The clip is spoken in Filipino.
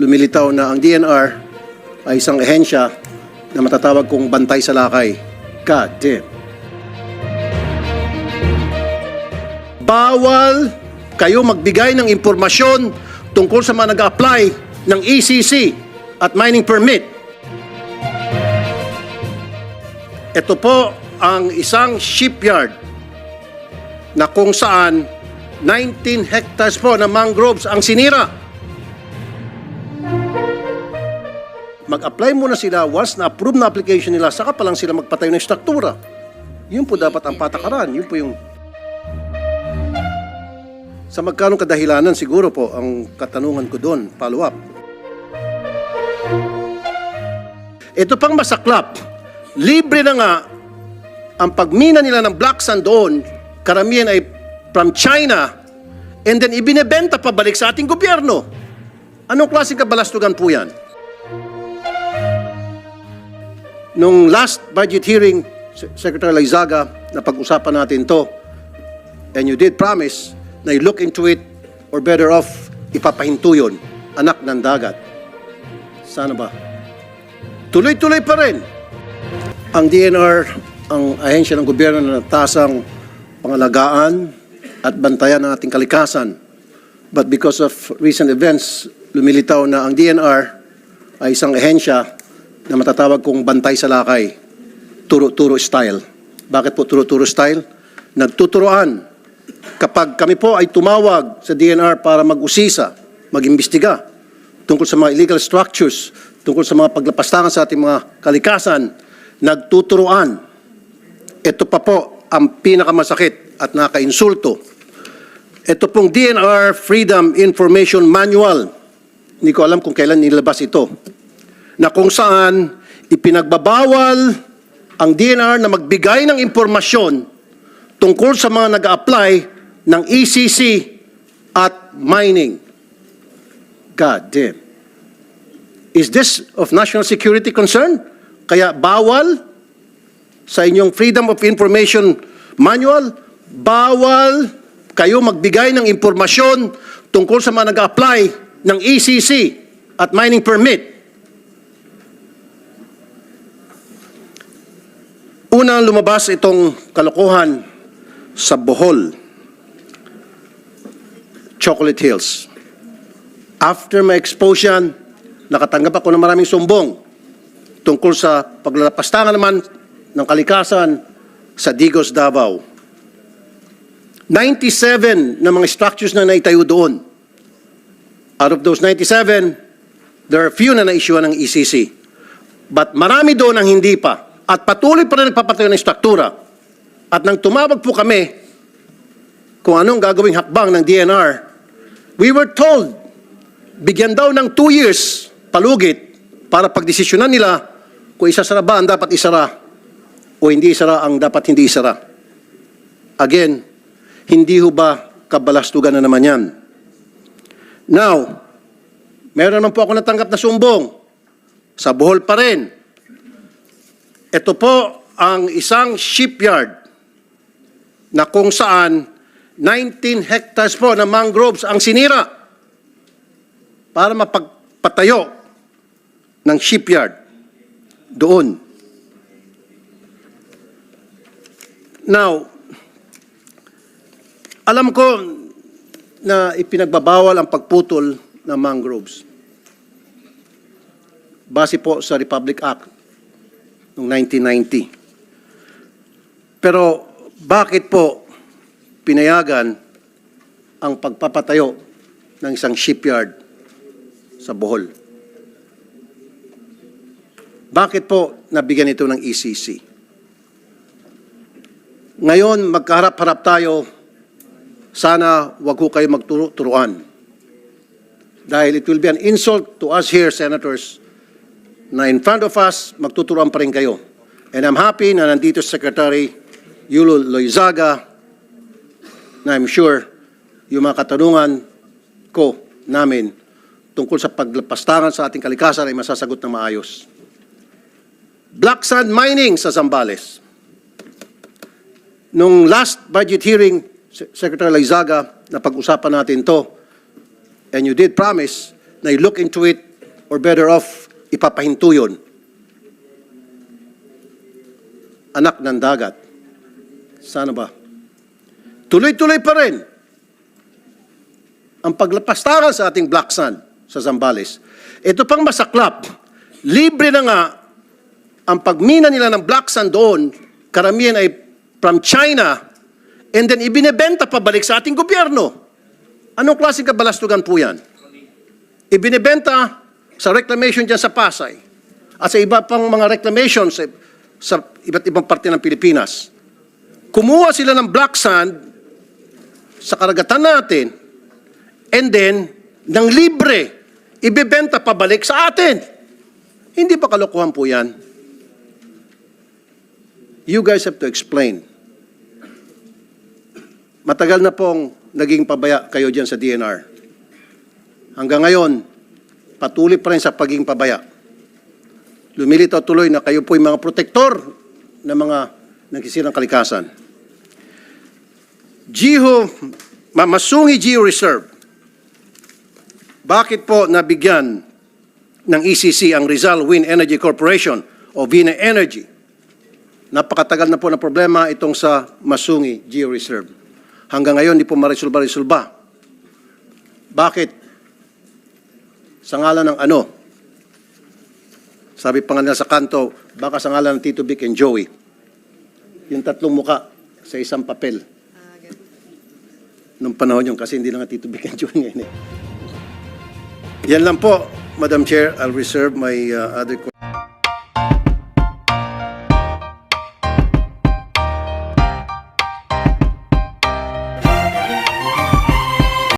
lumilitaw na ang DNR ay isang ehensya na matatawag kong bantay sa lakay. God damn. Bawal kayo magbigay ng impormasyon tungkol sa mga nag-apply ng ECC at mining permit. Ito po ang isang shipyard na kung saan 19 hectares po na mangroves ang sinira. Mag-apply muna sila once na approve na application nila, saka pa lang sila magpatayo ng struktura. Yun po dapat ang patakaran. Yun po yung... Sa magkanong kadahilanan siguro po ang katanungan ko doon, follow up. Ito pang masaklap, libre na nga ang pagmina nila ng black sand doon, karamihan ay from China, and then ibinebenta pabalik sa ating gobyerno. Anong klaseng kabalastugan po yan? Nung last budget hearing, Se- Secretary Lizaga, na pag-usapan natin to, and you did promise na you look into it, or better off, ipapahinto yun, anak ng dagat. Sana ba? Tuloy-tuloy pa rin. Ang DNR, ang ahensya ng gobyerno na natasang pangalagaan at bantayan ng ating kalikasan. But because of recent events, lumilitaw na ang DNR ay isang ahensya na matatawag kong bantay sa lakay, turo-turo style. Bakit po turo-turo style? Nagtuturoan. Kapag kami po ay tumawag sa DNR para mag-usisa, mag-imbestiga tungkol sa mga illegal structures, tungkol sa mga paglapastangan sa ating mga kalikasan, nagtuturoan. Ito pa po ang pinakamasakit at nakainsulto. Ito pong DNR Freedom Information Manual. Hindi ko alam kung kailan nilabas ito. Na kung saan ipinagbabawal ang DNR na magbigay ng impormasyon tungkol sa mga nag-apply ng ECC at mining. God damn. Is this of national security concern? Kaya bawal sa inyong Freedom of Information Manual, bawal kayo magbigay ng impormasyon tungkol sa mga nag-apply ng ECC at mining permit. Unang lumabas itong kalokohan sa Bohol, Chocolate Hills. After my exposure, nakatanggap ako ng maraming sumbong tungkol sa paglalapastangan naman ng kalikasan sa Digos, Davao. 97 na mga structures na naitayo doon. Out of those 97, there are few na na-issue ng ECC. But marami doon ang hindi pa. At patuloy pa rin nagpapatayo ng struktura. At nang tumawag po kami kung anong gagawing hakbang ng DNR, we were told, bigyan daw ng two years palugit para pagdesisyonan nila kung isasara ba ang dapat isara o hindi isara ang dapat hindi isara. Again, hindi ho ba kabalastugan na naman yan? Now, meron naman po ako natanggap na sumbong. Sa Bohol pa rin. Ito po ang isang shipyard na kung saan 19 hectares po na mangroves ang sinira para mapagpatayo ng shipyard doon. Now, alam ko na ipinagbabawal ang pagputol ng mangroves. Base po sa Republic Act noong 1990. Pero bakit po pinayagan ang pagpapatayo ng isang shipyard sa Bohol? Bakit po nabigyan ito ng ECC? Ngayon, magkaharap-harap tayo, sana wag ho kayo magturuan. Dahil it will be an insult to us here, Senators, na in front of us, magtuturuan pa rin kayo. And I'm happy na nandito si Secretary Yulo Loizaga, na I'm sure yung mga katanungan ko namin tungkol sa paglapastangan sa ating kalikasan ay masasagot ng maayos. Black sand mining sa Zambales. Nung last budget hearing, Se- Secretary Lizaga, na pag-usapan natin to, and you did promise na i-look into it or better off ipapahinto yun? Anak ng dagat. Sana ba? Tuloy-tuloy pa rin ang paglapastangan sa ating black sand sa Zambales. Ito pang masaklap, libre na nga ang pagmina nila ng black sand doon, karamihan ay from China, and then ibinebenta pabalik sa ating gobyerno. Anong klaseng kabalastugan po yan? Ibinebenta sa reclamation dyan sa Pasay at sa iba pang mga reclamation sa, sa iba't ibang parte ng Pilipinas. Kumuha sila ng black sand sa karagatan natin and then, ng libre, ibebenta pabalik sa atin. Hindi ba kalokohan po yan? You guys have to explain. Matagal na pong naging pabaya kayo dyan sa DNR. Hanggang ngayon, patuloy pa rin sa pagiging pabaya. Lumilitaw tuloy na kayo po yung mga protektor ng mga nagsisirang kalikasan. Giho, Mamasungi Geo Reserve. Bakit po nabigyan ng ECC ang Rizal Wind Energy Corporation o Vina Energy? Napakatagal na po na problema itong sa Masungi Geo Reserve. Hanggang ngayon, di po marisulba-risulba. Bakit? Sa ngalan ng ano? Sabi pa nga nila sa kanto, baka sa ngalan ng Tito Vic and Joey. Yung tatlong muka sa isang papel. Nung panahon yun, kasi hindi na nga Tito Vic and Joey ngayon eh. Yan lang po, Madam Chair. I'll reserve my uh, other questions.